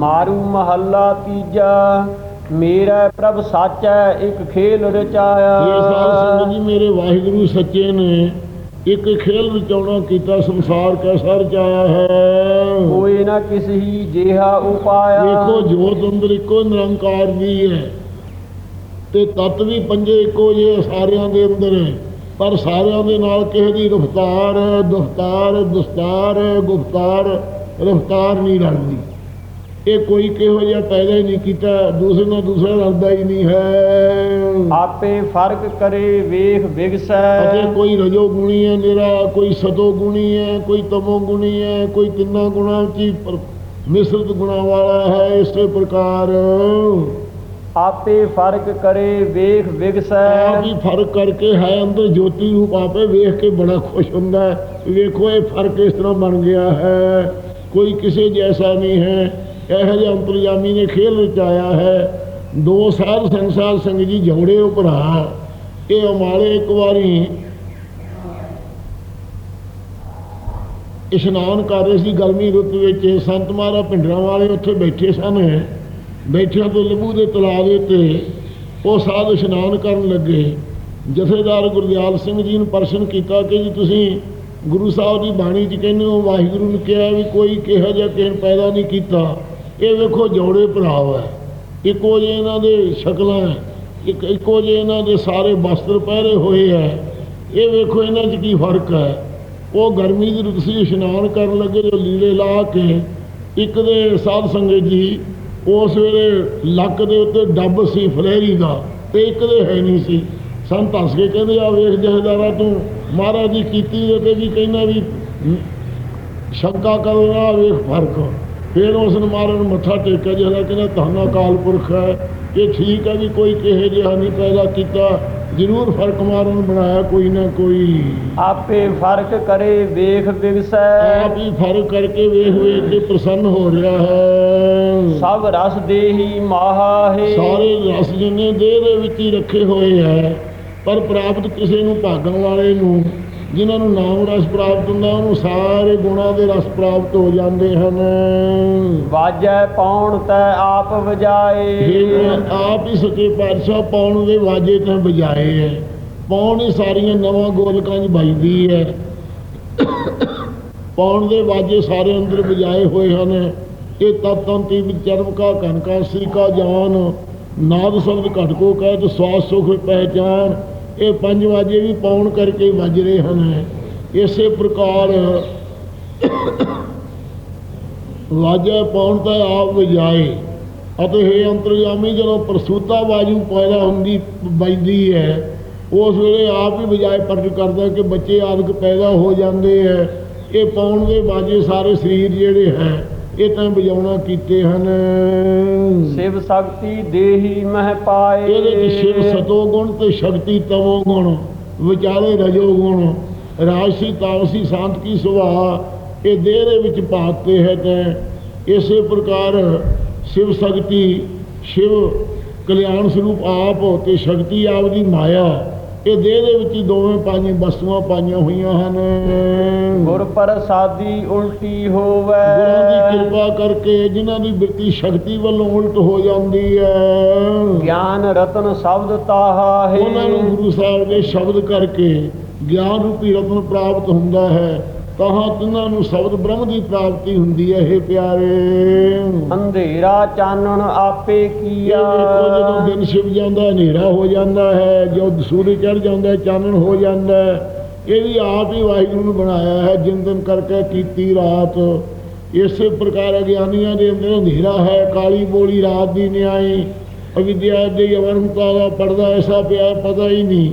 ਮਾਰੂ ਮਹੱਲਾ ਤੀਜਾ ਮੇਰਾ ਪ੍ਰਭ ਸਾਚੈ ਇੱਕ ਖੇਲ ਇਹ ਸਾਧ ਰਚਾਇਆ ਸੰਗਤ ਜੀ ਮੇਰੇ ਵਾਹਿਗੁਰੂ ਸੱਚੇ ਨੇ ਇੱਕ ਖੇਲ ਰਚਾਉਣਾ ਕੀਤਾ ਸੰਸਾਰ ਕੈਸਾ ਰਚਾਇਆ ਹੈ। ਕੋਈ ਨਾ ਕਿਸਹੀ ਜਿਹਾ ਉਪਾਇਆ। ਵੇਖੋ ਜੋਤ ਅੰਦਰ ਇੱਕੋ ਨਿਰੰਕਾਰ ਦੀ ਹੈ ਤੇ ਤਤ ਵੀ ਪੰਜੇ ਇੱਕੋ ਜਿਹੇ ਸਾਰਿਆਂ ਦੇ ਅੰਦਰ। ਹੈ ਪਰ ਸਾਰਿਆਂ ਦੇ ਨਾਲ ਕਿਸੇ ਦੀ ਰਫਤਾਰ ਦਫਤਾਰ ਦਸਤਾਰ ਗੁਫਤਾਰ ਰਫਤਾਰ ਨਹੀਂ ਰਲਦੀ ਇਹ ਕੋਈ ਕਿਹੋ ਜਿਹਾ ਪੈਦਾ ਹੀ ਨਹੀਂ ਕੀਤਾ ਦੂਸਰੇ ਨਾਲ ਦੂਸਰਾ ਰਲਦਾ ਹੀ ਨਹੀਂ ਹੈ। ਆਪੇ ਫ਼ਰਕ ਕਰੇ ਵੇਖ ਵਿਗਸੈ। ਅਤੇ ਕੋਈ ਰਜੋ ਗੁਣੀ ਹੈ ਨਿਰਾ ਕੋਈ ਸਤੋ ਗੁਣੀ ਹੈ ਕੋਈ ਤਮੋ ਗੁਣੀ ਹੈ ਕੋਈ ਤਿੰਨਾਂ ਗੁਣਾਂ ਦੀ ਮਿശ്ਰਿਤ ਗੁਣਾਂ ਵਾਲਾ ਹੈ ਇਸੇ ਪ੍ਰਕਾਰ। ਆਪੇ ਫ਼ਰਕ ਕਰੇ ਵੇਖ ਵਿਗਸੈ। ਆਪ ਫ਼ਰਕ ਕਰਕੇ ਹੈ ਅੰਦਰ ਜੋਤੀ ਰੂਪ ਆਪੇ ਵੇਖ ਕੇ ਬੜਾ ਖੁਸ਼ ਹੁੰਦਾ ਹੈ। ਵੇਖੋ ਇਹ ਫ਼ਰਕ ਇਸ ਤਰ੍ਹਾਂ ਬਣ ਗਿਆ ਹੈ। ਕੋਈ ਕਿਸੇ ਜੈਸਾ ਨਹੀਂ ਹੈ। ਇਹੋ ਜਿਹਾ ਅੰਤਰਜਾਮੀ ਨੇ ਖੇਲ ਰਚਾਇਆ ਹੈ। ਦੋ ਸਾਧ ਸੰਸਾਰ ਸੰਗ ਜੀ ਜੋੜੇ ਉਹ ਭਰਾ। ਇਹ ਅਮਾਲੇ ਇੱਕ ਵਾਰੀ ਇਸ਼ਨਾਨ ਕਰ ਰਹੇ ਸੀ ਗਰਮੀ ਰੁੱਤ ਵਿੱਚ। ਸੰਤ ਮਹਾਰਾ ਪਿੰਡਰਾਂ ਵਾਲੇ ਉੱਥੇ ਬੈਠੇ ਸਨ। ਬੈਠਿਆਂ ਤੋਂ ਲਬੂ ਦੇ ਤਲਾਬ ਦੇ ਉੱਤੇ ਉਹ ਸਾਧ ਇਸ਼ਨਾਨ ਕਰਨ ਲੱਗੇ। ਜਥੇਦਾਰ ਗੁਰਦਿਆਲ ਸਿੰਘ ਜੀ ਨੂੰ ਪ੍ਰਸ਼ਨ ਕੀਤਾ ਕਿ ਜੀ ਤੁਸੀਂ ਗੁਰੂ ਸਾਹਿਬ ਦੀ ਬਾਣੀ 'ਚ ਕਹਿੰਦੇ ਹੋ, ਵਾਹਿਗੁਰੂ ਨੇ ਕਿਹਾ ਵੀ ਕੋਈ ਕਿਹੋ ਜਿਹਾ ਕਿਸੇ ਪੈਦਾ ਨਹੀਂ ਕੀਤਾ। ਇਹ ਵੇਖੋ ਜੋੜੇ ਭਰਾਵ ਹੈ। ਇੱਕੋ ਜਿਹੇ ਇਹਨਾਂ ਦੇ ਸ਼ਕਲਾਂ ਹੈ। ਇੱਕ ਇੱਕੋ ਜਿਹੇ ਇਹਨਾਂ ਦੇ ਸਾਰੇ ਵਸਤਰ ਪਹਿਰੇ ਹੋਏ ਹੈ। ਇਹ ਵੇਖੋ ਇਹਨਾਂ 'ਚ ਕੀ ਫ਼ਰਕ ਹੈ। ਉਹ ਗਰਮੀ ਦੀ ਰੁੱਤ ਸੀ, ਇਸ਼ਨਾਨ ਕਰਨ ਲੱਗੇ, ਜੋ ਲੀੜੇ ਲਾ ਕੇ ਇੱਕ ਦੇ ਸਾਧ ਸੰਗਤ ਜੀ ਉਸ ਵੇਲੇ ਲੱਕ ਦੇ ਉੱਤੇ ਡੱਬ ਸੀ, ਫਲੇਰੀ ਦਾ ਤੇ ਇੱਕ ਦੇ ਹੈ ਨਹੀਂ ਸੀ। ਸੰਤ ਹੱਸ ਕੇ ਕਹਿੰਦੇ ਆ ਵੇਖ ਜਹਦਾਰਾ ਤੂੰ, ਮਹਾਰਾਜ ਦੀ ਕੀਤੀ ਤੇ ਵੀ ਕਹਿੰਦਾ ਵੀ ਸ਼ੰਕਾ ਕਰੋ ਨਾ ਵੇਖ ਫ਼ਰਕ ਫਿਰ ਉਸ ਨੂੰ ਮਾਰਨ ਮੱਥਾ ਟੇਕਿਆ ਜਿਹੜਾ ਕਹਿੰਦਾ ਤੁਹਾਨੂੰ ਅਕਾਲ ਪੁਰਖ ਹੈ। ਇਹ ਠੀਕ ਹੈ ਵੀ ਕੋਈ ਕਿਹੇ ਜਿਹਾ ਨਹੀਂ ਪੈਦਾ ਕੀਤਾ। ਜ਼ਰੂਰ ਫ਼ਰਕ ਮਾਰਨ ਬਣਾਇਆ ਕੋਈ ਨਾ ਕੋਈ। ਆਪੇ ਫ਼ਰਕ ਕਰੇ ਵੇਖ ਵਿਗਸੈ। ਆਪ ਹੀ ਫ਼ਰਕ ਕਰਕੇ ਵੇਖ ਵੇਖ ਕੇ ਪ੍ਰਸੰਨ ਹੋ ਰਿਹਾ ਹੈ। ਸਭ ਰਸ ਦੇਹੀ ਮਾਹਾ ਹੈ। ਸਾਰੇ ਰਸ ਜਿੰਨੇ ਦੇਹ ਦੇ ਵਿੱਚ ਹੀ ਰੱਖੇ ਹੋਏ ਹੈ ਪਰ ਪ੍ਰਾਪਤ ਕਿਸੇ ਨੂੰ ਭਾਗਣ ਵਾਲੇ ਨੂੰ ਜਿਨ੍ਹਾਂ ਨੂੰ ਨਾਮ ਰਸ ਪ੍ਰਾਪਤ ਹੁੰਦਾ ਉਹਨੂੰ ਸਾਰੇ ਗੁਣਾਂ ਦੇ ਰਸ ਪ੍ਰਾਪਤ ਹੋ ਜਾਂਦੇ ਹਨ। ਵਾਜੈ ਪਾਉਣ ਤੈ ਆਪ ਵਜਾਏ। ਆਪ ਹੀ ਸੱਚੇ ਪਾਤਸ਼ਾਹ ਪਾਉਣ ਦੇ ਵਾਜੇ ਤਾਂ ਵਜਾਏ ਹੈ। ਪਾਉਣ ਹੀ ਸਾਰੀਆਂ ਨਵਾਂ ਗੋਲਕਾਂ 'ਚ ਵੱਜਦੀ ਹੈ। ਪਾਉਣ ਦੇ ਵਾਜੇ ਸਾਰੇ ਅੰਦਰ ਵਜਾਏ ਹੋਏ ਹਨ। ਇਹ ਤਤੰਤੀ ਚਰਮ ਕਾ ਕਨਕਾ ਸ੍ਰੀ ਕਾ ਜਾਨ ਨਾਦ ਸ਼ਬਦ ਘਟ ਕੋ ਕਹਿ ਤੇ ਸਵਾਸ ਸੁਖ ਪਹਿਚਾਨ ਇਹ ਪੰਜ ਵਾਜੇ ਵੀ ਪਾਉਣ ਕਰਕੇ ਹੀ ਵੱਜ ਰਹੇ ਹਨ। ਇਸੇ ਪ੍ਰਕਾਰ ਵਾਜੇ ਪਾਉਣ ਤਾਂ ਆਪ ਵਜਾਏ। ਅਤੇ ਇਹ ਅੰਤਰਜਾਮੀ ਜਦੋਂ ਪ੍ਰਸੂਤਾ ਬਾਜੂ ਪੈਦਾ ਹੁੰਦੀ ਵੱਜਦੀ ਹੈ, ਉਸ ਵੇਲੇ ਆਪ ਹੀ ਵਜਾਏ ਪ੍ਰਗਟ ਕਰਦਾ ਕਿ ਬੱਚੇ ਆਦਿਕ ਪੈਦਾ ਹੋ ਜਾਂਦੇ ਹੈ। ਇਹ ਪਾਉਣ ਦੇ ਬਾਜੇ ਸਾਰੇ ਸਰੀਰ ਜਿਹੜੇ ਹੈ ਇਹ ਤਾਂ ਵਜਾਉਣਾ ਕੀਤੇ ਹਨ। ਸਿਵ ਸ਼ਕਤੀ ਦੇਹੀ ਮਹਿ ਪਾਏ। ਇਹਦੇ ਵਿੱਚ ਸ਼ਿਵ ਸਤੋ ਗੁਣ ਤੇ ਸ਼ਕਤੀ ਤਮੋ ਗੁਣ ਵਿਚਾਰੇ ਰਜੋ ਗੁਣ ਰਾਜਸੀ ਤਾਮਸੀ ਸ਼ਾਂਤ ਕੀ ਸੁਭਾਅ ਇਹ ਦੇਹ ਦੇ ਵਿੱਚ ਭਾਗਤੇ ਹੈ ਤੈ। ਇਸੇ ਪ੍ਰਕਾਰ ਸ਼ਿਵ ਸ਼ਕਤੀ ਸ਼ਿਵ ਕਲਿਆਣ ਸਰੂਪ ਆਪ ਤੇ ਸ਼ਕਤੀ ਆਪ ਦੀ ਮਾਇਆ ਇਹ ਦੇਹ ਦੇ ਵਿੱਚ ਹੀ ਦੋਵੇਂ ਪਾਈਆਂ ਵਸਤੂਆਂ ਪਾਈਆਂ ਹੋਈਆਂ ਹਨ। ਗੁਰ ਪ੍ਰਸਾਦੀ ਉਲਟੀ ਹੋਵੇ। ਗੁਰਾਂ ਦੀ ਕਿਰਪਾ ਕਰਕੇ ਜਿਨ੍ਹਾਂ ਦੀ ਬਿਰਤੀ ਸ਼ਕਤੀ ਵੱਲੋਂ ਉਲਟ ਹੋ ਜਾਂਦੀ ਹੈ। ਗਿਆਨ ਰਤਨ ਸ਼ਬਦ ਤਾਹਾ ਹੈ। ਉਹਨਾਂ ਨੂੰ ਗੁਰੂ ਸਾਹਿਬ ਦੇ ਸ਼ਬਦ ਕਰਕੇ ਗਿਆਨ ਰੂਪੀ ਰਤਨ ਪ੍ਰਾਪਤ ਹੁੰਦਾ ਹੈ। ਤਾਂ ਤਿੰਨਾਂ ਨੂੰ ਸ਼ਬਦ ਬ੍ਰਹਮ ਦੀ ਪ੍ਰਾਪਤੀ ਹੁੰਦੀ ਹੈ ਇਹ ਪਿਆਰੇ। ਅੰਧੇਰਾ ਚਾਨਣ ਆਪੇ ਕੀਆ। ਜਦੋਂ ਦਿਨ ਛਿਪ ਜਾਂਦਾ ਹਨੇਰਾ ਹੋ ਜਾਂਦਾ ਹੈ ਜਦੋਂ ਸੂਰਜ ਚੜ ਜਾਂਦਾ ਚਾਨਣ ਹੋ ਜਾਂਦਾ ਇਹ ਵੀ ਆਪ ਹੀ ਵਾਹਿਗੁਰੂ ਨੇ ਬਣਾਇਆ ਹੈ ਜਿਨ ਦਿਨ ਕਰਕੇ ਕੀਤੀ ਰਾਤ। ਇਸੇ ਪ੍ਰਕਾਰ ਅਗਿਆਨੀਆਂ ਦੇ ਅੰਦਰ ਹਨੇਰਾ ਹੈ ਕਾਲੀ ਬੋਲੀ ਰਾਤ ਦੀ ਨਿਆਈ। ਅਵਿਦਿਆ ਦੇ ਅਵਰਮਤਾ ਦਾ ਪਰਦਾ ਐਸਾ ਪਿਆ ਪਤਾ ਹੀ ਨਹੀਂ।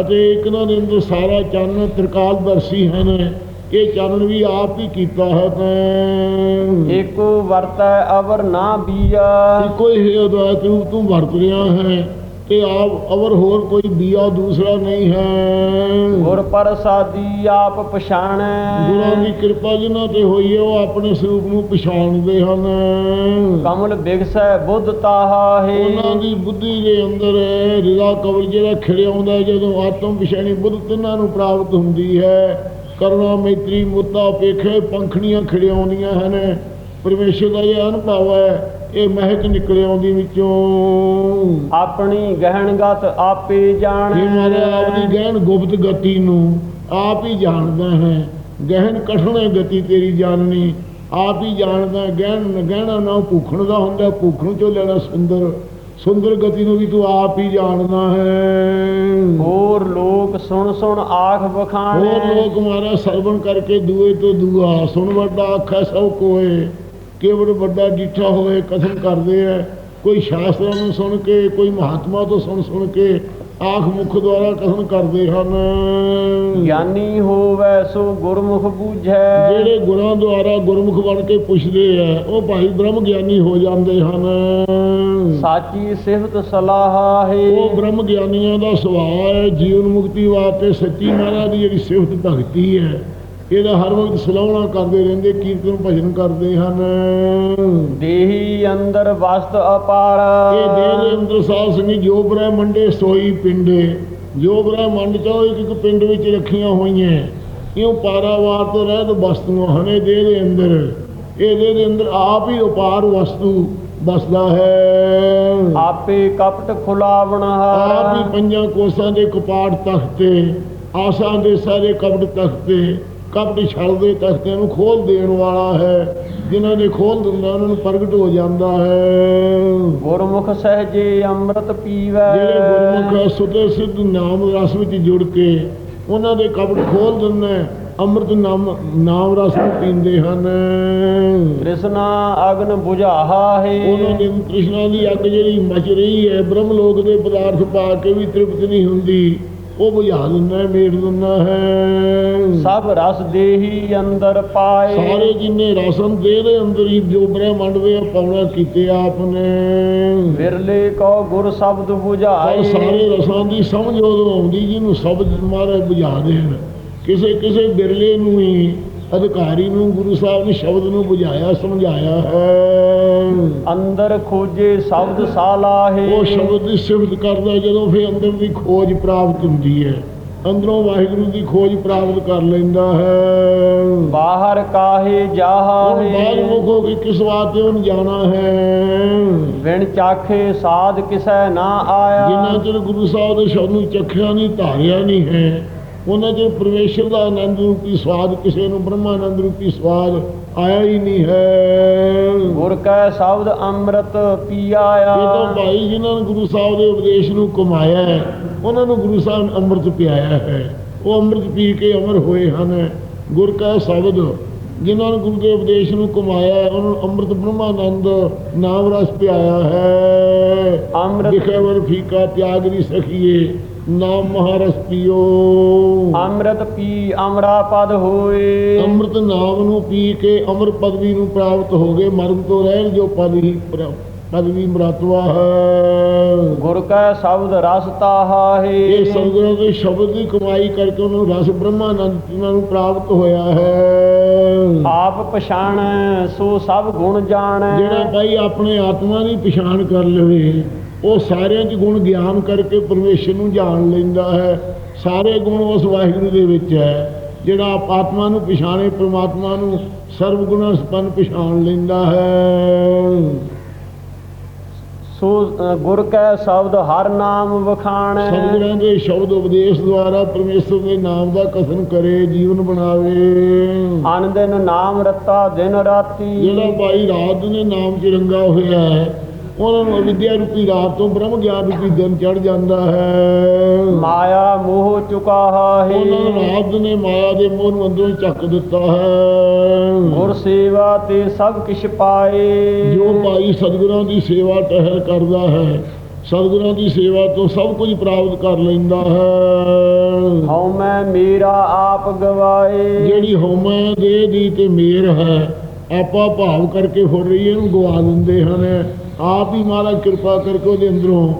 ਅਤੇ ਇੱਕ ਇਹਨਾਂ ਦੇ ਅੰਦਰ ਸਾਰਾ ਚੰਨ ਤ੍ਰਿਕਾਲ ਦਰਸ਼ੀ ਹਨ। ਇਹ ਚੰਨ ਵੀ ਆਪ ਹੀ ਕੀਤਾ ਹੈ ਤਾਂ। ਏਕੋ ਵਰਤੈ ਅਵਰ ਨਾ ਬੀਆ। ਇੱਕੋ ਹੀ ਅਦਵੈਤ ਰੂਪ ਤੂੰ ਵਰਤ ਰਿਹਾ ਹੈ ਤੇ ਆਪ ਅਵਰ ਹੋਰ ਕੋਈ ਦੀਆ ਦੂਸਰਾ ਨਹੀਂ ਹੈ। ਗੁਰ ਪ੍ਰਸਾਦੀ ਆਪ ਪਛਾਣੈ। ਗੁਰਾਂ ਦੀ ਕਿਰਪਾ ਜਿਨ੍ਹਾਂ ਤੇ ਹੋਈ ਹੈ ਉਹ ਆਪਣੇ ਸਰੂਪ ਨੂੰ ਪਛਾਣਦੇ ਹਨ। ਕਮਲ ਬਿਗਸੈ ਬੁੱਧ ਤਾਹਾ ਹੈ ਉਹਨਾਂ ਦੀ ਬੁੱਧੀ ਦੇ ਅੰਦਰ ਰਿਦਾ ਕਵਲ ਜਿਹੜਾ ਖਿੜਿਆ ਆਉਂਦਾ ਹੈ, ਜਦੋਂ ਆਤਮ ਵਿਸ਼ੈਣੀ ਬੁੱਧ ਤਿੰਨਾਂ ਨੂੰ ਪ੍ਰਾਪਤ ਹੁੰਦੀ ਹੈ ਕਰੁਣਾ ਮੈਤਰੀ ਮੁੱਤਾ ਪੇਖੇ ਪੰਖੜੀਆਂ ਖਿੜਿਆਉਂਦੀਆਂ ਹਨ। ਪਰਮੇਸ਼ਰ ਦਾ ਇਹ ਅਨੁਭਵ ਹੈ ਇਹ ਮਹਿਕ ਨਿਕਲ ਆਉਂਦੀ ਵਿੱਚੋਂ। ਆਪਣੀ ਗਹਿਣਗਤ ਆਪੇ ਜਾਣੈ। ਇਹ ਮਾਰੇ ਆਪਦੀ ਗਹਿਣ ਗੁਪਤ ਗਤੀ ਨੂੰ ਆਪ ਹੀ ਜਾਣਦਾ ਹੈ। ਗਹਿਣ ਕਠਣੇ ਗਤੀ ਤੇਰੀ ਜਾਣਨੀ। ਆਪ ਹੀ ਜਾਣਦਾ। ਗਹਿਣ ਗਹਿਣਾ ਨਾ ਭੂਖਣ ਦਾ ਹੁੰਦਾ ਭੂਖਣ ਚੋਂ ਲੈਣਾ ਸੁੰਦਰ। ਸੁੰਦਰ ਗਤੀ ਨੂੰ ਵੀ ਤੂੰ ਆਪ ਹੀ ਜਾਣਦਾ ਹੈ। ਹੋਰ ਲੋਕ ਸੁਣ ਸੁਣ ਆਖ ਹੋਰ ਬਖਾਣੈ ਲੋਕ ਮਾਰਾ ਸਰਵਣ ਕਰਕੇ ਦੂਏ ਤੋਂ ਦੂਆ। ਸੁਣ ਵੱਡਾ ਆਖੈ ਸਭ ਕੋਏ। ਕੇਵਲ ਵੱਡਾ ਡਿੱਠਾ ਹੋਏ ਕਥਨ ਕਰਦੇ ਐ। ਕੋਈ ਸ਼ਾਸਤਰਾਂ ਨੂੰ ਸੁਣ ਕੇ ਕੋਈ ਮਹਾਤਮਾ ਤੋਂ ਸੁਣ ਸੁਣ ਕੇ ਆਖ ਮੁਖ ਦੁਆਰਾ ਕਥਨ ਕਰਦੇ ਹਨ। ਗਿਆਨੀ ਹੋਵੈ ਸੋ ਗੁਰਮੁਖ ਬੂਝੈ। ਜਿਹੜੇ ਗੁਰਾਂ ਦੁਆਰਾ ਗੁਰਮੁਖ ਬਣ ਕੇ ਪੁੱਛਦੇ ਐ ਉਹ ਭਾਈ ਬ੍ਰਹਮ ਗਿਆਨੀ ਹੋ ਜਾਂਦੇ ਹਨ। ਸਾਚੀ ਸਿਫਤ ਸਲਾਹ ਉਹ ਹੈ ਬ੍ਰਹਮ ਗਿਆਨੀਆਂ ਦਾ ਸੁਭਾਅ ਹੈ ਜੀਵਨ ਮੁਕਤੀ ਵਾਸਤੇ ਸੱਚੀ ਮਹਾਰਾਜ ਦੀ ਜਿਹੜੀ ਸਿਫਤ ਭਗਤੀ ਹੈ ਇਹਦਾ ਹਰ ਵਕਤ ਸਲਾਹਣਾ ਕਰਦੇ ਰਹਿੰਦੇ ਕੀਰਤਨ ਭਜਨ ਕਰਦੇ ਹਨ। ਦੇਹੀ ਅੰਦਰ ਵਸਤ ਅਪਾਰ। ਇਹ ਦੇਹ ਦੇ ਅੰਦਰ ਸਾਧ ਸੰਗੀ ਜੋ ਬ੍ਰਹਮੰਡੇ ਸੋਈ ਪਿੰਡੇ ਜੋ ਬ੍ਰਹਮੰਡ ਚੋਂ ਇੱਕ ਇੱਕ ਪਿੰਡ ਵਿੱਚ ਰੱਖੀਆਂ ਹੋਈਆਂ ਇਉਂ ਪਾਰਾਵਾਰ ਤੋਂ ਰਹਿਤ ਵਸਤੂਆਂ ਹਨ ਦੇਹ ਦੇ ਅੰਦਰ। ਇਹ ਦੇਹ ਦੇ ਅੰਦਰ ਆਪ ਹੀ ਉਪਾਰ ਵਸਤੂ ਬਸਦਾ ਹੈ। ਆਪੇ ਕਪਟ ਖੁਲਾਵਣ ਆਪ ਹੀ ਪੰਜਾਂ ਕੋਸਾਂ ਦੇ ਕਪਾੜ ਤਖਤੇ ਆਸਾਂ ਦੇ ਸਾਰੇ ਕਪੜ ਤਖਤੇ ਕਪੜ ਛਲਦੇ ਤਖਤਿਆਂ ਨੂੰ ਖੋਲ ਦੇਣ ਵਾਲਾ ਹੈ। ਜਿਨ੍ਹਾਂ ਨੇ ਖੋਲ ਦਿੰਦਾ ਉਹਨਾਂ ਨੂੰ ਪ੍ਰਗਟ ਹੋ ਜਾਂਦਾ ਹੈ। ਗੁਰਮੁਖ ਸਹਜੇ ਅੰਮ੍ਰਿਤ ਪੀਵੈ। ਜਿਹੜੇ ਗੁਰਮੁਖ ਸੁਤੇ ਸਿੱਧ ਨਾਮ ਰਸ ਵਿੱਚ ਜੁੜ ਕੇ ਉਹਨਾਂ ਦੇ ਕਪੜ ਖੋਲ ਦਿੰਦਾ। ਹੈ, ਅੰਮ੍ਰਿਤ ਨਾਮ ਨਾਮ ਰਸ ਨੂੰ ਪੀਂਦੇ ਹਨ। ਕ੍ਰਿਸ਼ਨਾ ਅਗਨ ਬੁਝਾਹਾ ਹੈ। ਉਹਨਾਂ ਦੀ ਕ੍ਰਿਸ਼ਨਾ ਦੀ ਅੱਗ ਜਿਹੜੀ ਮਚ ਰਹੀ ਹੈ ਬ੍ਰਹਮ ਲੋਕ ਦੇ ਪਦਾਰਥ ਪਾ ਕੇ ਵੀ ਤ੍ਰਿਪਤ ਨਹੀਂ ਹੁੰਦੀ। ਉਹ ਬੁਝਾ ਦਿੰਦਾ ਹੈ ਮੇਟ ਦਿੰਦਾ ਹੈ। ਸਭ ਰਸ ਦੇਹੀ ਅੰਦਰ ਪਾਏ। ਸਾਰੇ ਜਿੰਨੇ ਰਸਨ ਦੇ ਦੇ ਅੰਦਰ ਹੀ ਜੋ ਬ੍ਰਹਮੰਡ ਦੇ ਪਾਉਣਾ ਕੀਤੇ ਆਪ ਨੇ। ਵਿਰਲੇ ਕੋ ਗੁਰ ਸ਼ਬਦ ਪਰ 부ਝਾਏ ਸਾਰੇ ਰਸਾਂ ਦੀ ਸਮਝ ਉਦੋਂ ਆਉਂਦੀ ਜਿਹਨੂੰ ਸ਼ਬਦ ਮਾਰੇ ਬੁਝਾ ਦੇਣ। ਕਿਸੇ ਕਿਸੇ ਬਿਰਲੇ ਨੂੰ ਹੀ ਅਧਿਕਾਰੀ ਨੂੰ ਗੁਰੂ ਸਾਹਿਬ ਨੇ ਸ਼ਬਦ ਨੂੰ ਬੁਝਾਇਆ ਸਮਝਾਇਆ ਹੈ। ਅੰਦਰ ਖੋਜੇ ਸ਼ਬਦ ਸਾਲਾਹੇ ਉਹ ਸ਼ਬਦ ਦੀ ਸਿਫਤ ਕਰਦਾ ਜਦੋਂ ਫਿਰ ਅੰਦਰ ਦੀ ਖੋਜ ਪ੍ਰਾਪਤ ਹੁੰਦੀ ਹੈ। ਅੰਦਰੋਂ ਵਾਹਿਗੁਰੂ ਦੀ ਖੋਜ ਪ੍ਰਾਪਤ ਕਰ ਲੈਂਦਾ ਹੈ। ਬਾਹਰ ਕਾਹੇ ਹੁਣ ਜਾਹਾਹੇ ਬਾਹਰ ਮੁਖ ਹੋ ਕੇ ਕਿਸ ਵਾਸਤੇ ਉਹਨ ਜਾਣਾ ਹੈ? ਵਿਣ ਚਾਖੇ ਸਾਧ ਕਿਸੈ ਨਾ ਜਿੰਨਾ ਆਇਆ ਚਿਰ ਗੁਰੂ ਸਾਹਿਬ ਦੇ ਸ਼ਬਦ ਨੂੰ ਚਖਿਆ ਨਹੀਂ ਧਾਰਿਆ ਨਹੀਂ ਹੈ। ਉਹਨਾਂ ਚਿਰ ਪਰਮੇਸ਼ਰ ਦਾ ਆਨੰਦ ਰੂਪੀ ਸਵਾਦ ਕਿਸੇ ਨੂੰ ਬ੍ਰਹਮਾਨੰਦ ਰੂਪੀ ਸਵਾਦ ਆਇਆ ਹੀ ਨਹੀਂ ਹੈ। ਗੁਰ ਕੈ ਸ਼ਬਦ ਅੰਮ੍ਰਿਤ ਇਹ ਪੀਆਇਆ ਤਾਂ ਭਾਈ ਜਿਨ੍ਹਾਂ ਨੇ ਗੁਰੂ ਸਾਹਿਬ ਦੇ ਉਪਦੇਸ਼ ਨੂੰ ਕਮਾਇਆ ਹੈ ਉਹਨਾਂ ਨੂੰ ਗੁਰੂ ਸਾਹਿਬ ਨੇ ਅੰਮ੍ਰਿਤ ਪਿਆਇਆ ਹੈ। ਉਹ ਅੰਮ੍ਰਿਤ ਪੀ ਕੇ ਅਮਰ ਹੋਏ ਹਨ। ਗੁਰ ਕਾ ਸ਼ਬਦ ਜਿਨ੍ਹਾਂ ਨੇ ਗੁਰੂ ਦੇ ਉਪਦੇਸ਼ ਨੂੰ ਕਮਾਇਆ ਹੈ, ਉਹਨਾਂ ਨੂੰ ਅੰਮ੍ਰਿਤ ਬ੍ਰਹਮਾਨੰਦ ਨਾਮ ਰਸ ਪਿਆਇਆ ਹੈ। ਅੰਮ੍ਰਿਤ ਦਿਖੇਵਰ ਫੀਕਾ ਤਿਆਗ ਦੀ ਸਖੀਏ ਨਾਮ ਮਹਾਰਸ ਪੀਓ। ਅੰਮ੍ਰਿਤ ਪੀ ਅਮਰਾ ਪਦ ਹੋਏ। ਅੰਮ੍ਰਿਤ ਨਾਮ ਨੂੰ ਪੀ ਕੇ ਅਮਰ ਪਦਵੀ ਨੂੰ ਪ੍ਰਾਪਤ ਹੋ ਗਏ ਮਰਨ ਤੋਂ ਰਹਿਣ ਜੋ ਪਦ ਹੀ ਪ੍ਰ- ਪਦਵੀ ਮਰਾਤਵਾ ਹੈ। ਗੁਰ ਕੈ ਸ਼ਬਦ ਰਸ ਤਾਹਾਹੇ ਇਹ ਸੰਗਤਾਂ ਦੇ ਸ਼ਬਦ ਦੀ ਕਮਾਈ ਕਰਕੇ ਉਹਨਾਂ ਰਸ ਬ੍ਰਹਮਾਨੰਦ ਉਹਨਾਂ ਨੂੰ ਪ੍ਰਾਪਤ ਹੋਇਆ ਹੈ। ਆਪ ਪਛਾਣੈ ਸੋ ਸਭ ਗੁਣ ਜਾਣੈ। ਜਿਹੜਾ ਭਾਈ ਆਪਣੇ ਆਤਮਾ ਦੀ ਪਛਾਣ ਕਰ ਲਵੇ। ਉਹ ਸਾਰਿਆਂ 'ਚ ਗੁਣ ਗਿਆਨ ਕਰਕੇ ਪਰਮੇਸ਼ਰ ਨੂੰ ਜਾਣ ਲੈਂਦਾ ਹੈ। ਸਾਰੇ ਗੁਣ ਉਸ ਵਾਹਿਗੁਰੂ ਦੇ ਵਿੱਚ ਹੈ ਜਿਹੜਾ ਆਤਮਾ ਨੂੰ ਪਛਾਣੇ ਪ੍ਰਮਾਤਮਾ ਨੂੰ ਸਰਵ ਗੁਣਾ ਸੰਪੰਨ ਪਛਾਣ ਲੈਂਦਾ ਹੈ। ਸੋ ਗੁਰ ਕੈ ਸ਼ਬਦ ਹਰ ਨਾਮ ਵਖਾਣੈ। ਸਤਿਗੁਰਾਂ ਦੇ ਸ਼ਬਦ ਉਪਦੇਸ਼ ਦੁਆਰਾ ਪਰਮੇਸ਼ਰ ਦੇ ਨਾਮ ਦਾ ਕਥਨ ਕਰੇ ਜੀਵਨ ਬਣਾਵੇ। ਅਨ ਦਿਨ ਨਾਮ ਰਤਾ ਦਿਨ ਰਾਤੀ। ਜਿਹੜਾ ਭਾਈ ਰਾਤ ਨੇ ਨਾਮ ਚ ਰੰਗਾ ਹੋਇਆ ਹੈ ਉਹਨਾਂ ਨੂੰ ਅਵਿਦਿਆ ਰੂਪੀ ਰਾਤ ਤੋਂ ਬ੍ਰਹਮ ਗਿਆਨ ਰੂਪੀ ਦਿਨ ਚੜ ਜਾਂਦਾ ਹੈ। ਮਾਇਆ ਮੋਹ ਚੁਕਾ ਹੈ। ਉਹਨਾਂ ਨੂੰ ਰਾਤ ਨੇ ਮਾਇਆ ਦੇ ਮੋਹ ਨੂੰ ਅੰਦਰੋਂ ਚੱਕ ਦਿੱਤਾ ਹੈ। ਗੁਰ ਸੇਵਾ ਤੇ ਸਭ ਕਿਛ ਪਾਏ। ਜੋ ਭਾਈ ਸਤਿਗੁਰਾਂ ਦੀ ਸੇਵਾ ਟਹਿਲ ਕਰਦਾ ਹੈ ਸਤਿਗੁਰਾਂ ਦੀ ਸੇਵਾ ਤੋਂ ਸਭ ਕੁਝ ਪ੍ਰਾਪਤ ਕਰ ਲੈਂਦਾ ਹੈ। ਹਉ ਮੈਂ ਮੇਰਾ ਆਪ ਗਵਾਏ। ਜਿਹੜੀ ਹਉਮੈ ਦੇ ਦੀ ਤੇ ਮੇਰ ਹੈ ਆਪਾ ਭਾਵ ਕਰਕੇ ਹੋ ਰਹੀ ਹੈ ਇਹਨੂੰ ਗਵਾ ਦਿੰਦੇ ਹਨ। ਆਪ ਹੀ ਮਹਾਰਾਜ ਕਿਰਪਾ ਕਰਕੇ ਉਹਦੇ ਅੰਦਰੋਂ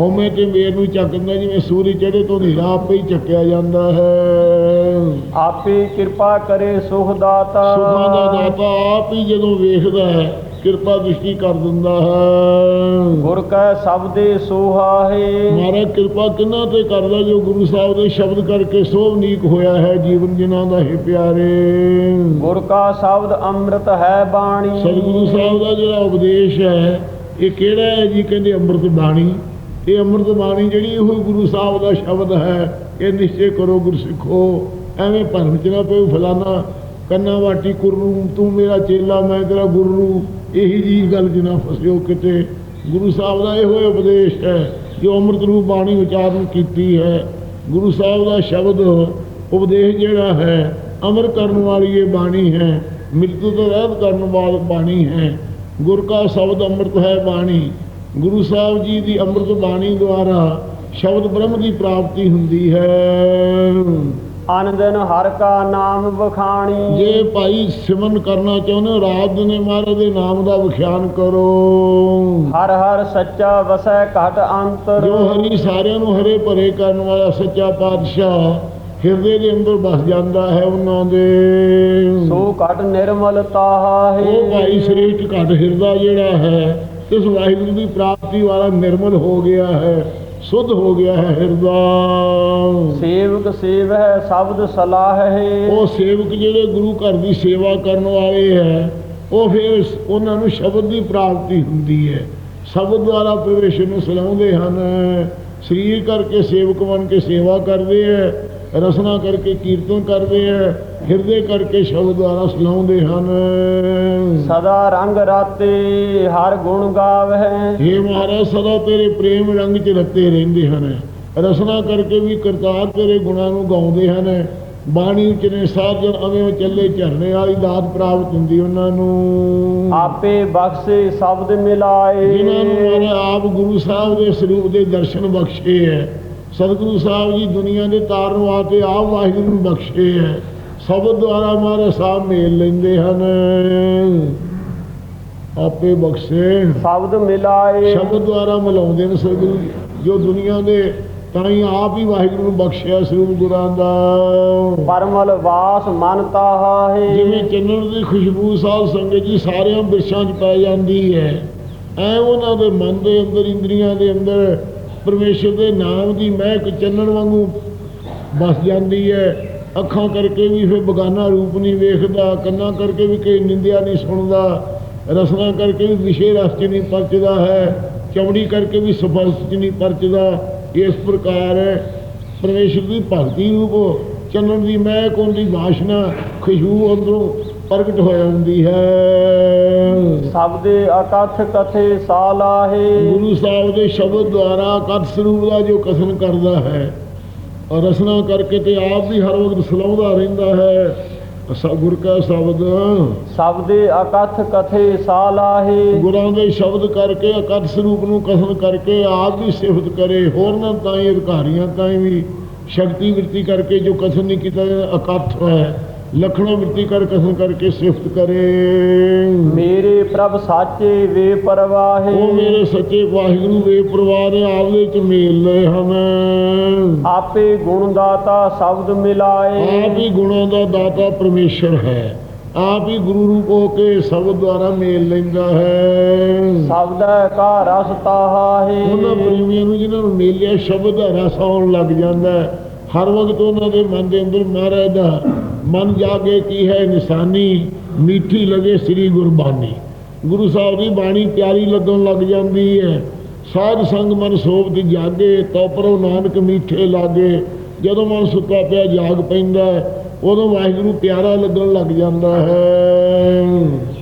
ਹਉਮੈ ਤੇ ਮੇਰ ਨੂੰ ਚੱਕ ਦਿੰਦਾ ਜਿਵੇਂ ਸੂਰਜ ਚੜ੍ਹੇ ਤੋਂ ਹਨੇਰਾ ਆਪੇ ਹੀ ਚੱਕਿਆ ਜਾਂਦਾ ਹੈ। ਆਪੇ ਕਿਰਪਾ ਕਰੇ ਸੁਖ ਦਾਤਾ। ਸੁਖਾਂ ਦਾ ਦਾਤਾ ਆਪ ਹੀ ਜਦੋਂ ਵੇਖਦਾ ਹੈ ਕਿਰਪਾ ਦ੍ਰਿਸ਼ਟੀ ਕਰ ਦਿੰਦਾ ਹੈ। ਗੁਰ ਕੈ ਸਬਦੇ ਸੋਹਾਏ ਮਹਾਰਾਜ ਕਿਰਪਾ ਕਿੰਨਾ ਤੇ ਕਰਦਾ ਜੋ ਗੁਰੂ ਸਾਹਿਬ ਦੇ ਸ਼ਬਦ ਕਰਕੇ ਸੋਭਨੀਕ ਹੋਇਆ ਹੈ ਜੀਵਨ ਜਿਨ੍ਹਾਂ ਦਾ ਹੈ ਪਿਆਰੇ। ਗੁਰ ਕਾ ਸ਼ਬਦ ਅੰਮ੍ਰਿਤ ਹੈ ਬਾਣੀ। ਸਤਿਗੁਰੂ ਸਾਹਿਬ ਦਾ ਜਿਹੜਾ ਉਪਦੇਸ਼ ਹੈ ਇਹ ਕਿਹੜਾ ਹੈ ਜੀ? ਕਹਿੰਦੇ ਅੰਮ੍ਰਿਤ ਬਾਣੀ। ਇਹ ਅੰਮ੍ਰਿਤ ਬਾਣੀ ਜਿਹੜੀ ਉਹ ਗੁਰੂ ਸਾਹਿਬ ਦਾ ਸ਼ਬਦ ਹੈ। ਇਹ ਨਿਸ਼ਚੈ ਕਰੋ ਗੁਰਸਿੱਖੋ। ਐਵੇਂ ਭਰਮ ਚ ਨਾ ਪਓ ਫਲਾਨਾ ਕੰਨਾ ਵਾਟੀ ਕੁਰੂ ਤੂੰ ਮੇਰਾ ਚੇਲਾ, ਮੈਂ ਤੇਰਾ ਗੁਰੂ ਇਹੀ ਜੀ ਗੱਲ ਚ ਨਾ ਫਸਿਓ ਕਿਤੇ। ਗੁਰੂ ਸਾਹਿਬ ਦਾ ਇਹੋ ਹੀ ਉਪਦੇਸ਼ ਹੈ ਜੋ ਅੰਮ੍ਰਿਤ ਰੂਪ ਬਾਣੀ ਉਚਾਰਨ ਕੀਤੀ ਹੈ। ਗੁਰੂ ਸਾਹਿਬ ਦਾ ਸ਼ਬਦ ਉਪਦੇਸ਼ ਜਿਹੜਾ ਹੈ, ਅਮਰ ਕਰਨ ਵਾਲੀ ਇਹ ਬਾਣੀ ਹੈ। ਮ੍ਰਿਤੂ ਤੋਂ ਰਹਿਤ ਕਰਨ ਵਾਲੀ ਬਾਣੀ ਹੈ। ਗੁਰ ਕਾ ਸ਼ਬਦ ਅੰਮ੍ਰਿਤ ਹੈ ਬਾਣੀ। ਗੁਰੂ ਸਾਹਿਬ ਜੀ ਦੀ ਅੰਮ੍ਰਿਤ ਬਾਣੀ ਦੁਆਰਾ ਸ਼ਬਦ ਬ੍ਰਹਮ ਦੀ ਪ੍ਰਾਪਤੀ ਹੁੰਦੀ ਹੈ। ਅਨ ਦਿਨ ਹਰ ਕਾ ਨਾਮ ਵਖਾਣੀ। ਜੇ ਭਾਈ ਸਿਮਰਨ ਕਰਨਾ ਚਾਹੁੰਦੇ ਰਾਤ ਦਿਨੇ ਮਹਾਰਾਜ ਦੇ ਨਾਮ ਦਾ ਵਿਖਿਆਨ ਕਰੋ। ਹਰ ਹਰ ਸੱਚਾ ਵਸੈ ਘਟ ਅੰਤਰ। ਜੋ ਹਰੀ ਸਾਰਿਆਂ ਨੂੰ ਹਰੇ ਭਰੇ ਕਰਨ ਵਾਲਾ ਸੱਚਾ ਪਾਤਸ਼ਾਹ ਹਿਰਦੇ ਦੇ ਅੰਦਰ ਵਸ ਜਾਂਦਾ ਹੈ ਉਹਨਾਂ ਦੇ। ਸੋ ਘਟ ਨਿਰਮਲਤਾ ਹੈ ਉਹ ਭਾਈ ਸ੍ਰੇਸ਼ਟ ਘਟ ਹਿਰਦਾ ਜਿਹੜਾ ਹੈ ਇਸ ਵਾਹਿਗੁਰੂ ਦੀ ਪ੍ਰਾਪਤੀ ਵਾਲਾ ਨਿਰਮਲ ਹੋ ਗਿਆ ਹੈ ਸੁਧ ਹੋ ਗਿਆ ਹੈ ਹਿਰਦਾ। ਸੇਵਕ ਸੇਵ ਹੈ ਸ਼ਬਦ ਸਲਾਹ। ਹੈ ਉਹ ਸੇਵਕ ਜਿਹੜੇ ਗੁਰੂ ਘਰ ਦੀ ਸੇਵਾ ਕਰਨ ਵਾਲੇ ਹੈ ਉਹ ਫਿਰ ਉਹਨਾਂ ਨੂੰ ਸ਼ਬਦ ਦੀ ਪ੍ਰਾਪਤੀ ਹੁੰਦੀ ਹੈ। ਸ਼ਬਦ ਦੁਆਰਾ ਪ੍ਰਵੇਸ਼ ਨੂੰ ਸਲਾਉਂਦੇ ਹਨ। ਸਰੀਰ ਕਰਕੇ ਸੇਵਕ ਬਣ ਕੇ ਸੇਵਾ ਕਰਦੇ ਹੈ ਰਸਨਾ ਕਰਕੇ ਕੀਰਤਨ ਕਰਦੇ ਹੈ ਹਿਰਦੇ ਕਰਕੇ ਸ਼ਬਦ ਦੁਆਰਾ ਸਲਾਉਂਦੇ ਹਨ। ਸਦਾ ਰੰਗ ਰਾਤੇ ਹਰ ਗੁਣ ਗਾਵਹਿ। हे ਮਹਾਰਾਜ ਸਦਾ ਤੇਰੇ ਪ੍ਰੇਮ ਰੰਗ ਚ ਰਤੇ ਰਹਿੰਦੇ ਹਨ। ਰਸਨਾ ਕਰਕੇ ਵੀ ਕਰਤਾਰ ਤੇਰੇ ਗੁਣਾਂ ਨੂੰ ਗਾਉਂਦੇ ਹਨ। ਬਾਣੀ ਵਿੱਚ ਨੇ ਸਾਜਣ ਅਵੇਂ ਚੱਲੇ ਝਰਨੇ ਵਾਲੀ ਦਾਤ ਪ੍ਰਾਪਤ ਹੁੰਦੀ ਉਹਨਾਂ ਨੂੰ। ਆਪੇ ਬਖਸ਼ੇ ਸ਼ਬਦ ਮਿਲਾਏ। ਜਿਨ੍ਹਾਂ ਨੂੰ ਮਾਰੇ ਆਪ ਗੁਰੂ ਸਾਹਿਬ ਦੇ ਸਰੂਪ ਦੇ ਦਰਸ਼ਨ ਬਖਸ਼ੇ ਹੈ। ਸਤਿਗੁਰੂ ਸਾਹਿਬ ਜੀ ਦੁਨੀਆ ਦੇ ਤਾਰਨ ਵਾਸਤੇ ਆਪ ਵਾਹਿਗੁਰੂ ਨੂੰ ਬਖਸ਼ੇ ਹੈ। ਸ਼ਬਦ ਦੁਆਰਾ ਮਾਰੇ ਸਾਹਿਬ ਮੇਲ ਲੈਂਦੇ ਹਨ। ਆਪੇ ਬਖਸ਼ੇ। ਸ਼ਬਦ ਮਿਲਾਏ। ਸ਼ਬਦ ਦੁਆਰਾ ਮਿਲਾਉਂਦੇ ਨੇ ਸਤਿਗੁਰੂ ਜੀ। ਜੋ ਦੁਨੀਆ ਦੇ ਤਾਂ ਹੀ ਆਪ ਹੀ ਵਾਹਿਗੁਰੂ ਨੂੰ ਬਖਸ਼ਿਆ ਸਰੂਪ ਗੁਰਾਂ ਦਾ। ਪਰਮਲ ਵਾਸ ਮਨ ਤਾਹਾ ਹੈ। ਜਿਵੇਂ ਚੰਨਣ ਦੀ ਖੁਸ਼ਬੂ ਸਾਧ ਸੰਗਤ ਜੀ ਸਾਰਿਆਂ ਬਿਰਸ਼ਾਂ 'ਚ ਪੈ ਜਾਂਦੀ ਹੈ। ਐ ਉਹਨਾਂ ਦੇ ਮਨ ਦੇ ਅੰਦਰ ਇੰਦਰੀਆਂ ਦੇ ਅੰਦਰ ਪਰਮੇਸ਼ਰ ਦੇ ਨਾਮ ਦੀ ਮਹਿਕ ਚੱਲਣ ਵਾਂਗੂ ਬਸ ਜਾਂਦੀ ਹੈ। ਅੱਖਾਂ ਕਰਕੇ ਵੀ ਫਿਰ ਬਗਾਨਾ ਰੂਪ ਨਹੀਂ ਵੇਖਦਾ, ਕੰਨਾਂ ਕਰਕੇ ਵੀ ਕੋਈ ਨਿੰਦਿਆ ਨਹੀਂ ਸੁਣਦਾ ਰਸਨਾ ਕਰਕੇ ਵੀ ਵਿਸ਼ੇ ਰਸ 'ਚ ਨਹੀਂ ਪਰਚਦਾ ਹੈ, ਚਮੜੀ ਕਰਕੇ ਵੀ ਸਪਰਸ਼ 'ਚ ਨਹੀਂ ਪਰਚਦਾ। ਇਸ ਪ੍ਰਕਾਰ ਪਰਮੇਸ਼ਰ ਦੀ ਭਗਤੀ ਰੂਪ ਚੰਨਣ ਦੀ ਮਹਿਕ, ਉਹਦੀ ਵਾਸ਼ਨਾ ਖੁਸ਼ਬੂ ਅੰਦਰੋਂ ਪ੍ਰਗਟ ਹੋਇਆ ਹੁੰਦੀ ਹੈ। ਸ਼ਬਦੇ ਅਕਥ ਕਥੇ ਸਾਲਾਹੇ ਗੁਰੂ ਸਾਹਿਬ ਦੇ ਸ਼ਬਦ ਦੁਆਰਾ ਕਥ ਸਰੂਪ ਦਾ ਜੋ ਕਥਨ ਕਰਦਾ ਹੈ ਔਰ ਰਸਨਾ ਕਰਕੇ ਤੇ ਆਪ ਵੀ ਹਰ ਵਕਤ ਸਲਾਉਂਦਾ ਰਹਿੰਦਾ ਹੈ ਅਸਾ ਗੁਰ ਕਾ ਸ਼ਬਦ। ਸ਼ਬਦੇ ਅਕਥ ਕਥੇ ਸਾਲਾਹੇ ਗੁਰਾਂ ਦੇ ਸ਼ਬਦ ਕਰਕੇ ਅਕਥ ਸਰੂਪ ਨੂੰ ਕਥਨ ਕਰਕੇ ਆਪ ਵੀ ਸਿਫਤ ਕਰੇ ਹੋਰ ਨਾ ਤਾਂ ਹੀ ਅਧਿਕਾਰੀਆਂ ਤਾਂ ਹੀ ਵੀ ਸ਼ਕਤੀ ਵਰਤੀ ਕਰਕੇ ਜੋ ਕਥਨ ਨਹੀਂ ਕੀਤਾ ਜਾਂਦਾ, ਅਕਥ ਹੈ। ਲਖਣਾ ਵਰਤੀ ਕਰ ਕਥਨ ਕਰਕੇ ਸਿਫਤ ਕਰੇ। ਮੇਰੇ ਪ੍ਰਭ ਸਾਚੇ ਵੇ ਪਰਵਾਹੇ। ਉਹ ਮੇਰੇ ਸੱਚੇ ਵਾਹਿਗੁਰੂ ਵੇ ਪਰਿਵਾਰ ਨੇ ਆਪਦੇ ਚ ਮੇਲ ਲਏ ਹਨ ਆਪੇ ਗੁਣ ਦਾਤਾ ਸ਼ਬਦ ਮਿਲਾਏ। ਆਪ ਹੀ ਗੁਣਾਂ ਦਾ ਦਾਤਾ ਪਰਮੇਸ਼ਰ ਹੈ। ਆਪ ਹੀ ਗੁਰੂ ਰੂਪ ਹੋ ਕੇ ਸ਼ਬਦ ਦੁਆਰਾ ਮੇਲ ਲੈਂਦਾ ਹੈ। ਸ਼ਬਦੈ ਕਾ ਰਸ ਤਾਹਾ ਹੈ। ਉਹਨਾਂ ਪ੍ਰੇਮੀਆਂ ਨੂੰ ਜਿਨ੍ਹਾਂ ਨੂੰ ਮੇਲਿਆ ਸ਼ਬਦ ਦਾ ਰਸ ਆਉਣ ਲੱਗ ਜਾਂਦਾ ਹੈ ਹਰ ਵਕਤ ਉਹਨਾਂ ਦੇ ਮਨ ਦੇ ਅੰਦਰ ਮਹਾਰਾਜ ਦਾ ਮਨ ਜਾਗੇ ਕੀ ਹੈ ਨਿਸ਼ਾਨੀ ਮਿੱਠੀ ਲਗੇ ਸ੍ਰੀ ਗੁਰਬਾਣੀ। ਗੁਰੂ ਸਾਹਿਬ ਦੀ ਬਾਣੀ ਪਿਆਰੀ ਲੱਗਣ ਲੱਗ ਜਾਂਦੀ ਹੈ। ਸਾਧ ਸੰਗ ਮਨ ਸੋਭਤ ਜਾਗੇ ਤੋ ਪਰੋ ਨਾਨਕ ਮਿੱਠੇ ਲਾਗੇ। ਜਦੋਂ ਮਨ ਸੁੱਤਾ ਪਿਆ ਜਾਗ ਪੈਂਦਾ ਉਦੋਂ ਵਾਹਿਗੁਰੂ ਪਿਆਰਾ ਲੱਗਣ ਲੱਗ ਜਾਂਦਾ ਹੈ।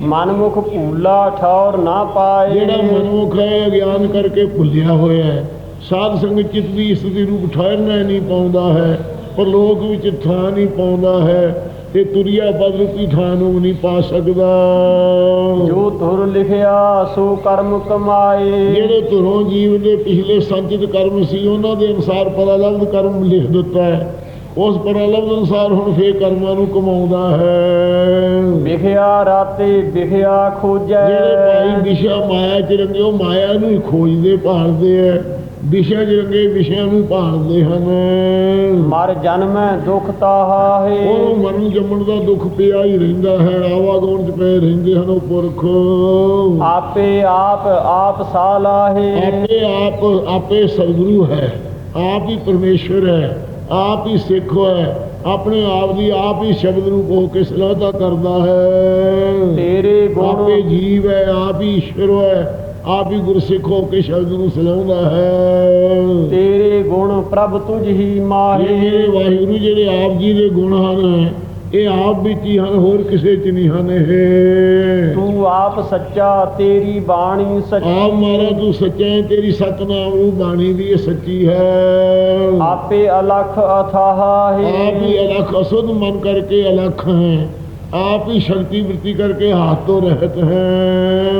ਮਨਮੁਖ ਭੂਲਾ ਠੌਰ ਨਾ ਪਾਏ। ਜਿਹੜਾ ਮਨੁੱਖ ਹੈ ਅਗਿਆਨ ਕਰਕੇ ਭੁੱਲਿਆ ਹੋਇਆ ਹੈ। ਸਾਧ ਸੰਗਤ ਚਿਤ ਦੀ ਇਸ ਦੀ ਰੂਪ ਠਹਿਰਨਾ ਨਹੀਂ ਪਾਉਂਦਾ ਹੈ ਪਰ ਲੋਕ ਵਿੱਚ ਥਾਂ ਨਹੀਂ ਪਾਉਂਦਾ ਹੈ ਤੇ ਤੁਰਿਆ ਪਦ ਰੂਪੀ ਥਾਂ ਨੂੰ ਨਹੀਂ ਪਾ ਸਕਦਾ। ਜੋ ਧੁਰ ਲਿਖਿਆ ਸੋ ਕਰਮ ਕਮਾਏ। ਜਿਹੜੇ ਧੁਰੋਂ ਜੀਵ ਦੇ ਪਿਛਲੇ ਸੰਚਿਤ ਕਰਮ ਸੀ ਉਹਨਾਂ ਦੇ ਅਨੁਸਾਰ ਪਰਾਲਬਧ ਕਰਮ ਲਿਖ ਦਿੱਤਾ ਹੈ। ਉਸ ਪਰਾਲਬਧ ਅਨੁਸਾਰ ਹੁਣ ਫੇਰ ਕਰਮਾਂ ਨੂੰ ਕਮਾਉਂਦਾ ਹੈ। ਵਿਖਿਆ ਰਾਤੇ ਵਿਖਿਆ ਖੋਜੈ। ਜਿਹੜੇ ਭਾਈ ਦਿਸ਼ਾ ਮਾਇਆ ਚ ਰੰਗੇ ਉਹ ਮਾਇਆ ਨੂੰ ਹੀ ਖੋਜਦੇ ਭਾਲਦੇ ਐ ਵਿਸ਼ੇ ਜਰੰਗੇ ਵਿਸ਼ਿਆਂ ਨੂੰ ਭਾਲਦੇ ਹਨ। ਮਰ ਜਨਮੈ ਦੁਖ ਤਾਹਾਹੇ ਉਹ ਮਰਨ ਜੰਮਣ ਦਾ ਦੁੱਖ ਪਿਆ ਹੀ ਰਹਿੰਦਾ ਹੈ। ਆਵਾਗੋਣ ਚ ਪਏ ਰਹਿੰਦੇ ਹਨ ਉਹ ਪੁਰਖ। ਆਪੇ ਆਪ ਆਪ ਸਾਲਾਹੇ ਆਪੇ ਆਪ ਆਪੇ ਸਤਿਗੁਰੂ ਹੈ। ਆਪ ਹੀ ਪਰਮੇਸ਼ਰ ਹੈ। ਆਪ ਹੀ ਸਿੱਖ ਹੈ। ਆਪਣੇ ਆਪ ਦੀ ਆਪ ਹੀ ਸ਼ਬਦ ਰੂਪ ਹੋ ਕੇ ਸਲਾਹਤਾ ਕਰਦਾ ਹੈ। ਤੇਰੇ ਆਪੇ ਗੁਣ ਜੀਵ ਹੈ ਆਪ ਹੀ ਈਸ਼ਵਰ ਹੈ। ਆਪ ਹੀ ਗੁਰਸਿੱਖ ਹੋ ਕੇ ਸ਼ਬਦ ਨੂੰ ਸਲਾਉਂਦਾ ਹੈ। ਤੇਰੇ ਗੁਣ ਪ੍ਰਭ ਤੁਝ ਹੀ ਮਾਹੇ। ਮੇਰੇ ਵਾਹਿਗੁਰੂ ਜਿਹੜੇ ਆਪ ਜੀ ਦੇ ਗੁਣ ਹਨ ਇਹ ਆਪ ਵਿੱਚ ਹੀ ਹਨ ਹੋਰ ਕਿਸੇ ਚ ਨਹੀਂ ਹਨ ਇਹ। ਤੂੰ ਆਪ ਸੱਚਾ ਤੇਰੀ ਬਾਣੀ ਸੱਚੀ। ਆਪ ਮਾਰਾ ਤੂੰ ਸੱਚਾ ਹੈ ਤੇਰੀ ਸਤਨਾਮ ਨੂੰ ਬਾਣੀ ਵੀ ਇਹ ਸੱਚੀ ਹੈ। ਆਪੇ ਅਲਖ ਅਥਾਹ ਆਪ ਹੀ ਹੈ ਅਲਖ ਅਸੁੱਧ ਮਨ ਕਰਕੇ ਅਲਖ ਹੈ। ਆਪ ਹੀ ਸ਼ਕਤੀ ਵ੍ਰਿਤੀ ਕਰਕੇ ਹੱਥ ਤੋਂ ਰਹਿਤ ਹੈ।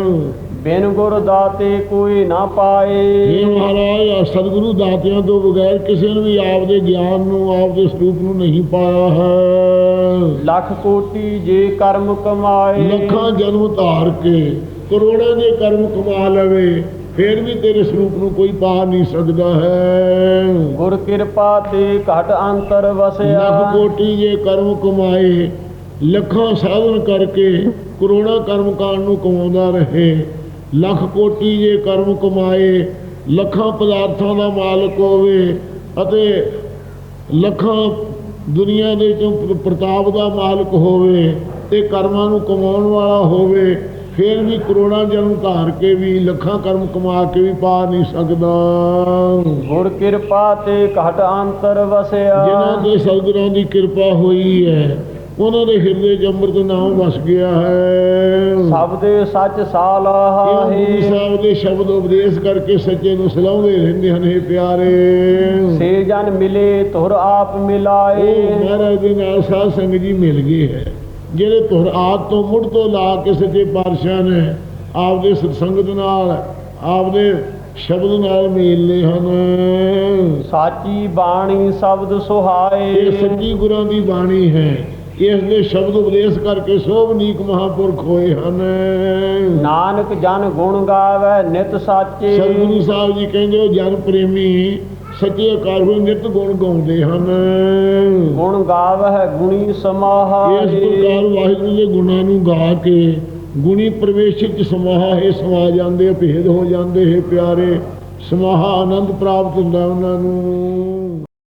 ਬਿਨ ਗੁਰ ਦਾਤੇ ਕੋਈ ਨਾ ਪਾਏ। ਮਹਾਰਾਜ ਸਤਿਗੁਰੂ ਦਾਤਿਆਂ ਤੋਂ ਬਗੈਰ ਕਿਸੇ ਨੂੰ ਵੀ ਆਪਦੇ ਗਿਆਨ ਨੂੰ ਆਪਦੇ ਸਰੂਪ ਨੂੰ ਨਹੀਂ ਪਾਇਆ ਹੈ। ਲੱਖ ਕੋਟੀ ਜੇ ਕਰਮ ਕਮਾਏ। ਲੱਖਾਂ ਜਨਮ ਧਾਰ ਕੇ ਕਰੋੜਾਂ ਦੇ ਕਰਮ ਕਮਾ ਲਵੇ ਫਿਰ ਵੀ ਤੇਰੇ ਸਰੂਪ ਨੂੰ ਕੋਈ ਪਾ ਨਹੀਂ ਸਕਦਾ ਹੈ। ਗੁਰ ਕਿਰਪਾ ਤੇ ਘਟ ਅੰਤਰ ਵਸਿਆ। ਲੱਖ ਕੋਟੀ ਜੇ ਕਰਮ ਕਮਾਏ ਲੱਖਾਂ ਸਾਧਨ ਕਰਕੇ ਕਰੋੜਾਂ ਕਰਮ ਕਾਂਡ ਨੂੰ ਕਮਾਉਂਦਾ ਰਹੇ। ਲੱਖ ਕੋਟੀ ਜੇ ਕਰਮ ਕਮਾਏ ਲੱਖਾਂ ਪਦਾਰਥਾਂ ਦਾ ਮਾਲਕ ਹੋਵੇ ਅਤੇ ਲੱਖਾਂ ਦੁਨੀਆ ਦੇ ਚੋਂ ਪ੍ਰ- ਪ੍ਰਤਾਪ ਦਾ ਮਾਲਕ ਹੋਵੇ ਤੇ ਕਰਮਾਂ ਨੂੰ ਕਮਾਉਣ ਵਾਲਾ ਹੋਵੇ ਫਿਰ ਵੀ ਕਰੋੜਾਂ ਜਨਮ ਧਾਰ ਕੇ ਵੀ ਲੱਖਾਂ ਕਰਮ ਕਮਾ ਕੇ ਵੀ ਪਾ ਨਹੀਂ ਸਕਦਾ। ਗੁਰ ਕਿਰਪਾ ਤੇ ਘਟ ਅੰਤਰ ਵਸਿਆ। ਜਿਨ੍ਹਾਂ ਦੇ ਸਤਿਗੁਰਾਂ ਦੀ ਕਿਰਪਾ ਹੋਈ ਹੈ ਉਹਨਾਂ ਦੇ ਹਿਰਦੇ 'ਚ ਅੰਮ੍ਰਿਤ ਨਾਮ ਵਸ ਗਿਆ ਹੈ। ਸਭ ਦੇ ਸੱਚ ਇਹ ਸਾਲਾਹਾ ਗੁਰੂ ਹੈ। ਸਾਹਿਬ ਦੇ ਸ਼ਬਦ ਉਪਦੇਸ਼ ਕਰਕੇ ਸੱਚੇ ਨੂੰ ਸਲਾਉਂਦੇ ਰਹਿੰਦੇ ਹਨ ਇਹ ਪਿਆਰੇ। ਸੇ ਜਨ ਮਿਲੇ ਤੁਰ ਆਪ ਉਹ ਮਿਲਾਏ ਮਹਾਰਾਜ ਦੇ ਨਾਲ ਸਾਧ ਸੰਗਤ ਜੀ ਮਿਲ ਗਏ ਹੈ। ਜਿਹੜੇ ਤੁਰ ਆਦ ਤੋਂ ਮੁੜ ਤੋਂ ਲਾ ਕੇ ਸੱਚੇ ਪਾਤਸ਼ਾਹ ਨੇ ਆਪਦੇ ਸਤਸੰਗਤ ਨਾਲ ਆਪਦੇ ਸ਼ਬਦ ਨਾਲ ਮੇਲੇ ਹਨ। ਸਾਚੀ ਬਾਣੀ ਸ਼ਬਦ ਇਹ ਸੁਹਾਏ ਸੱਚੀ ਗੁਰਾਂ ਦੀ ਬਾਣੀ ਹੈ। ਇਸ ਦੇ ਸ਼ਬਦ ਉਪਦੇਸ਼ ਕਰਕੇ ਸੋਭਨੀਕ ਮਹਾਪੁਰਖ ਹੋਏ ਹਨ। ਨਾਨਕ ਜਨ ਗੁਣ ਗਾਵੇ ਨਿਤ ਸਾਚੇ। ਸਤਿਗੁਰੂ ਸਾਹਿਬ ਜੀ ਕਹਿੰਦੇ ਜਨ ਪ੍ਰੇਮੀ ਸੱਚੇ ਨੂੰ ਨਿਤ ਗੁਣ ਗਾਉਂਦੇ ਹਨ। ਗੁਣ ਗਾਵੇ ਗੁਣੀ ਇਸ ਸਮਾਹਾਏ ਪ੍ਰਕਾਰ ਵਾਹਿਗੁਰੂ ਦੇ ਗੁਣਾਂ ਨੂੰ ਗਾ ਕੇ ਗੁਣੀ ਪ੍ਰਵੇਸ਼ ਚ ਸਮਾਹਾ ਹੈ ਸਮਾ ਜਾਂਦੇ ਭੇਦ ਹੋ ਜਾਂਦੇ ਹੈ ਪਿਆਰੇ। ਸਮਾਹਾ ਆਨੰਦ ਪ੍ਰਾਪਤ ਹੁੰਦਾ ਉਹਨਾਂ ਨੂੰ।